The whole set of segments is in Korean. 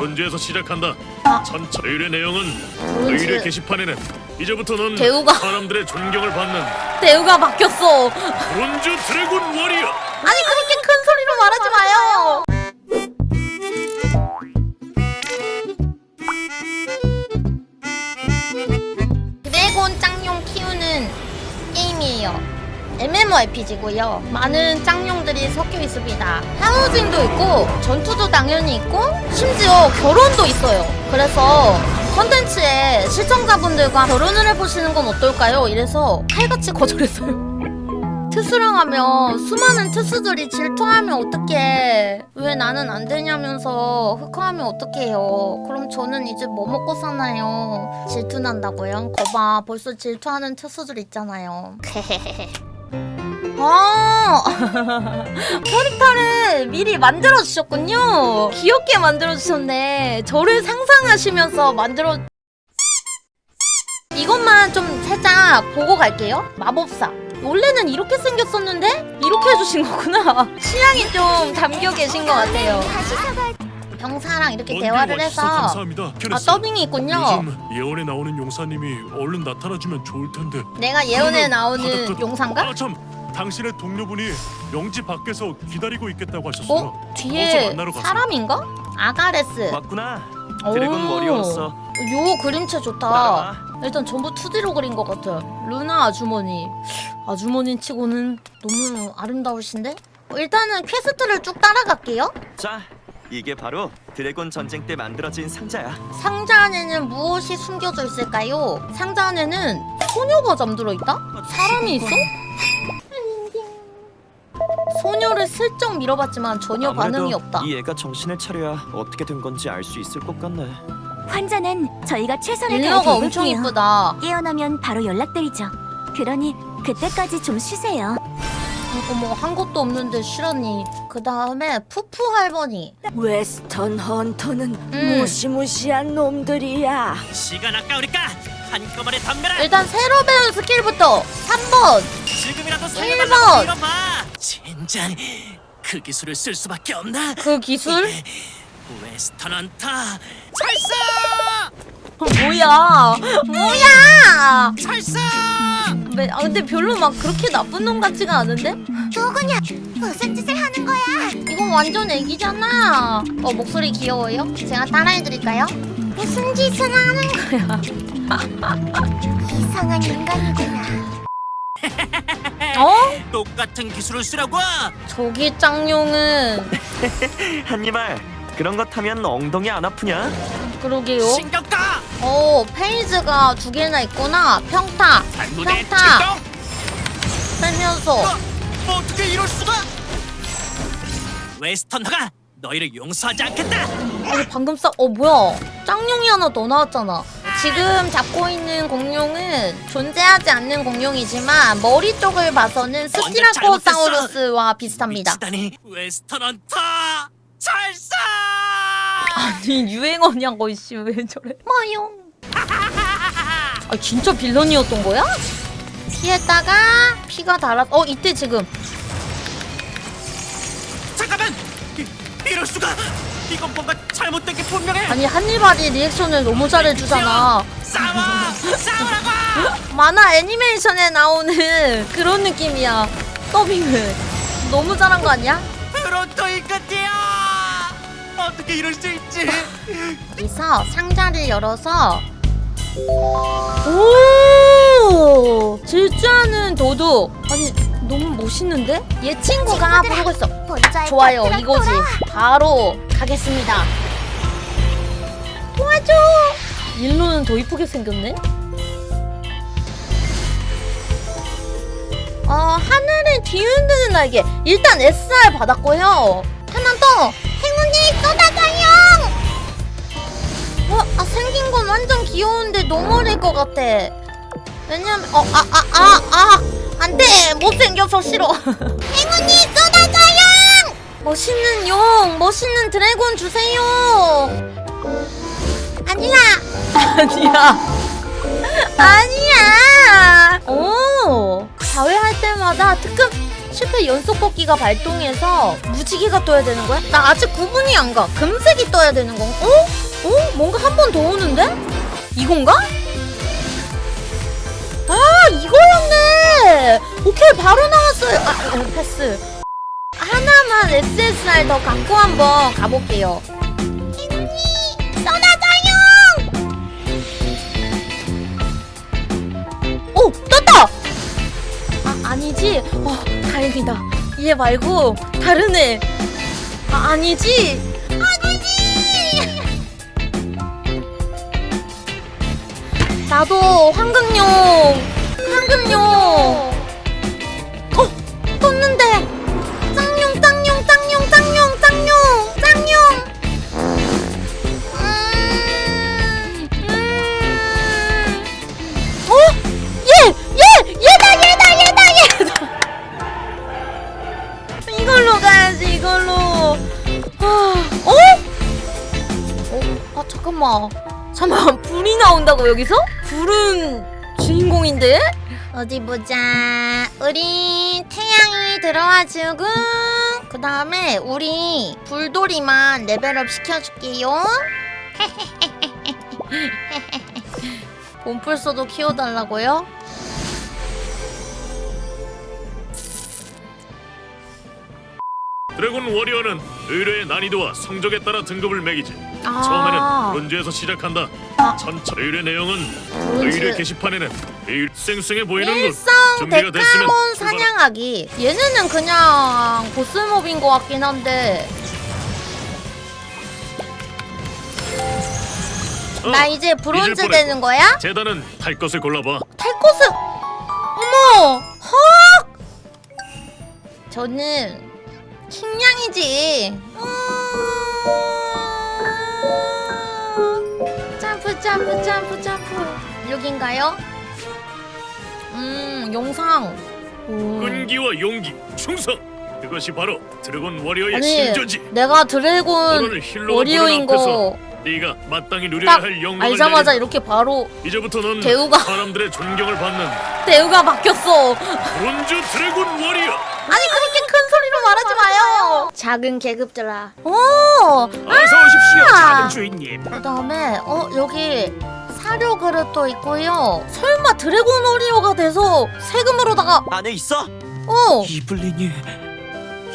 브론즈에서 시작한다. 아. 전체 의뢰 내용은 브론즈. 의뢰 게시판에는 이제부터는 대우가. 사람들의 존경을 받는 대우가 바뀌었어. 브론즈 드래곤 워리어. 아니 그렇게 큰 소리로 말하지 마요. MMORPG고요. 많은 짱용들이 섞여 있습니다. 하우징도 있고 전투도 당연히 있고 심지어 결혼도 있어요. 그래서 컨텐츠에 시청자분들과 결혼을 해보시는 건 어떨까요? 이래서 칼같이 거절했어요. 트수랑 하면 수많은 트수들이 질투하면 어떡해 왜 나는 안 되냐면서 흑화하면 어떡해요 그럼 저는 이제 뭐 먹고 사나요 질투 난다고요? 거봐 벌써 질투하는 트수들 있잖아요 아 캐릭터를 미리 만들어 주셨군요 귀엽게 만들어 주셨네 저를 상상하시면서 만들어 이것만 좀 살짝 보고 갈게요 마법사 원래는 이렇게 생겼었는데 이렇게 해주신 거구나. 취향이 좀 담겨 계신 것 같아요. 병사랑 이렇게 먼 대화를 해서 감사합니다. 아. 더빙이 있군요. 요즘 예언에 나오는 용사님이 얼른 나타나주면 좋을 텐데. 내가 예언에 나오는 용사인가? 아 참, 당신의 동료분이 영지 밖에서 기다리고 있겠다고 하셨어요. 어? 어서 뒤에 만나러 가세요. 사람인가? 아가레스. 왔구나. 오. 드래곤 워리어로서 요 그림체 좋다. 따라와. 일단 전부 2D로 그린 것 같아. 루나 아주머니. 아주머니 치고는 너무 아름다우신데? 일단은 퀘스트를 쭉 따라갈게요. 자, 이게 바로 드래곤 전쟁 때 만들어진 상자야. 상자 안에는 무엇이 숨겨져 있을까요? 상자 안에는 소녀가 잠들어 있다? 사람이 있어? 소녀를 슬쩍 밀어봤지만 전혀 반응이 없다. 이 애가 정신을 차려야 어떻게 된 건지 알 수 있을 것 같네. 환자는 저희가 최선을 다해 일러가 엄청 돌볼게요. 이쁘다. 깨어나면 바로 연락드리죠. 그러니 그때까지 좀 쉬세요. 이거 뭐한 것도 없는데 쉬라니. 그 다음에 푸푸 할머니. 웨스턴 헌터는 음. 무시무시한 놈들이야. 시간 아까우니까 한꺼번에 덤벼라 일단 새로 배운 스킬부터 3번. 지금이라도 번. 살려달라고 빌어봐 젠장 그 기술을 쓸 수밖에 없나 그 기술? 웨스턴 헌터 찰싸 뭐야? 뭐야? 찰싸 왜- 아 근데 별로 막 그렇게 나쁜 놈 같지가 않은데? 누구냐? 무슨 짓을 하는 거야? 이건 완전 애기잖아. 어 목소리 귀여워요? 제가 따라해드릴까요? 무슨 짓을 하는 거야? 이상한 인간이구나. 어? 똑같은 기술을 쓰라고 저기 짱용은 한니말 그런 것 하면 엉덩이 안 아프냐? 그러게요. 신경 꺼 어 페이즈가 두 개나 있구나. 평타, 평타 출동 빼면서 어, 뭐 어떻게 이럴 수가 웨스턴 허가 너희를 용서하지 않겠다 아니 방금 싸. 어 뭐야? 짱용이 하나 더 나왔잖아. 지금 잡고 있는 공룡은 존재하지 않는 공룡이지만 머리 쪽을 봐서는 스티라코사우루스와 비슷합니다. 미치다니 웨스턴 헌터 찰싸 아니 유행어냐고 이씨 왜 저래? 마용. 아 진짜 빌런이었던 거야? 피했다가 피가 달았. 어 이때 지금 잠깐만 이, 이럴 수가 이건 뭔가 잘못된 게 분명해. 아니 한니발이 리액션을 너무 잘해주잖아. 싸워! 싸우라고! 만화 애니메이션에 나오는 그런 느낌이야. 더빙을. 너무 잘한 거 아니야? 프론토 이끝이야! 어떻게 이럴 수 있지? 여기서 상자를 열어서 오! 질주하는 도둑. 아니 너무 멋있는데? 얘 친구가 부르고 있어. 좋아요. 이거지. 바로 가겠습니다 도와줘. 일로는 더 이쁘게 생겼네. 어 하늘을 뒤흔드는 날개. 일단 SR 받았고요. 하나 더. 행운이 쏟아져요. 어, 아 생긴 건 완전 귀여운데 너무 어릴 것 같아. 왜냐면 어 아 아 아 아. 안 돼. 못생겨서 싫어. 행운이 쏟아져요. 멋있는 용 멋있는 드래곤 주세요 아니야 아니야 오 자회할 때마다 특급 실패 연속 뽑기가 발동해서 무지개가 떠야 되는 거야? 나 아직 구분이 안 가. 금색이 떠야 되는 건가? 어? 어? 뭔가 한 번 더 오는데? 이건가? 아 이거였네. 오케이 바로 나왔어요. 아 어, 패스. 하나만 SSR 더 갖고 한번 가볼게요. 아 아니지. 어 다행이다. 얘 말고 다른 애. 아 아니지. 아니지. 나도 황금용. 황금용. 나온다고 여기서? 불은 주인공인데? 어디 보자 우리 태양이 들어와주고 그 다음에 우리 불돌이만 레벨업 시켜줄게요 봄풀소도 키워달라고요? 드래곤 워리어는 의뢰의 난이도와 성적에 따라 등급을 매기지. 아. 처음에는 브론즈에서 시작한다. 아. 전체 의뢰 내용은 브론즈. 의뢰 게시판에는 의 쌩쌩해 보이는 군. 일성 준비가 됐으면 데카몬 출발. 사냥하기 얘네는 그냥 보스몹인 것 같긴 한데 어, 나 이제 브론즈 잊을 뻔했고. 되는 거야? 재단은 탈 것을 골라봐. 탈 것을 어머 헉 저는 킹냥이지 음. 점프 점프 점프 점프 여긴가요? 음 오. 끈기와 용기, 충성. 그것이 바로 드래곤 워리어의 아니 신조지. 내가 드래곤 오늘 힐러가 워리어인 거 네가 마땅히 누려야 딱 할 영광을 알자마자 내린다. 이렇게 바로 이제부터 넌 대우가- 사람들의 존경을 받는 대우가 바뀌었어 브론즈 드래곤 워리어. 아니 마요 작은 계급들아 오 어서 오십시오, 아. 작은 주인님. 그다음에 어 여기 사료 그릇도 있고요 설마 드래곤 워리어가 돼서 세금으로다가 안에 있어? 어 이블린이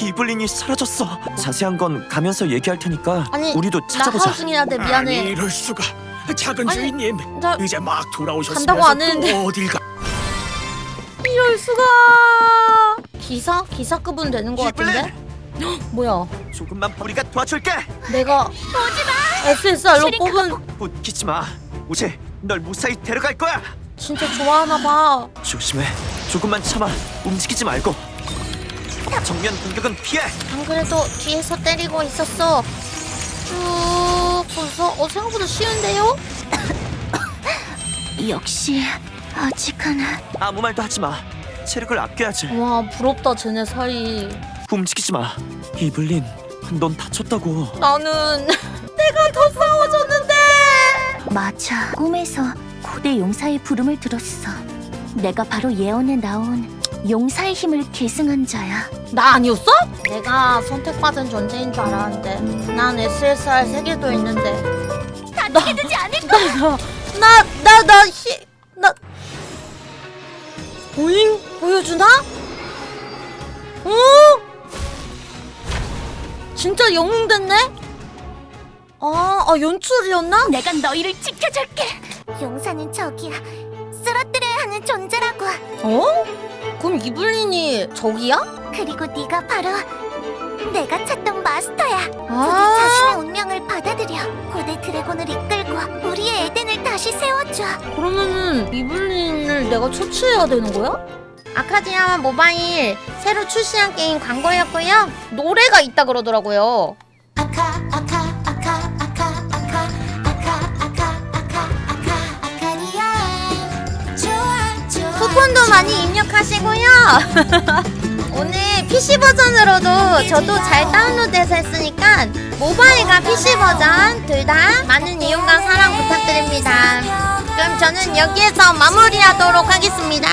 이블린이 사라졌어. 자세한 건 가면서 얘기할 테니까 아니 우리도 나 찾아보자. 하우징해야 돼 아니 미안해 이럴 수가. 작은 아니, 주인님, 나 이제 막 돌아오셨으면서 간다고 안 했는데. 또 어딜 가? 이럴 수가 기사 기사급은 되는 것 같은데 헉, 뭐야 조금만 우리가 도와줄게. 내가 SSR로 뽑은 웃기지 마. 우지, 널 무사히 데려갈 거야. 진짜 좋아하나 봐 조심해. 조금만 참아. 움직이지 말고. 정면 공격은 피해. 안 그래도 뒤에서 때리고 있었어. 쭉 벌써 어 생각보다 쉬운데요? 역시 아직은 아무 말도 하지 마. 체력을 아껴야지. 와 부럽다 쟤네 사이. 움직이지 마. 이블린, 넌 다쳤다고. 나는 내가 더 싸워줬는데. 맞아. 꿈에서 고대 용사의 부름을 들었어. 내가 바로 예언에 나온 용사의 힘을 계승한 자야. 나 아니었어? 내가 선택받은 존재인 줄 알았는데 난 SSR 세 개도 있는데. 나 되지 않을 나나나나히나 보잉 보여주나? 어? 진짜 영웅 됐네? 아, 아 연출이었나? 내가 너희를 지켜줄게. 용사는 저기야. 쓰러뜨려야 하는 존재라고. 어? 그럼 이블린이 저기야? 그리고 네가 바로 내가 찾던 마스터야. 우리 아, 자신의 운명을 받아들여 고대 드래곤을 이끌고 우리의 에덴을 다시 세워줘. 그러면은 이블린을 내가 초치해야 되는 거야? 아카디아 모바일 새로 출시한 게임 광고였고요. 노래가 있다 그러더라고요. 아카 아카 아카 아카 아카 아카 아카 아카 아카 아카리아 좋아 좋아 쿠폰도 많이 입력하시고요. 오늘 PC 버전으로도 저도 잘 다운로드해서 했으니까 모바일과 PC 버전 둘 다 많은 이용과 사랑 부탁드립니다. 그럼 저는 여기에서 마무리하도록 하겠습니다.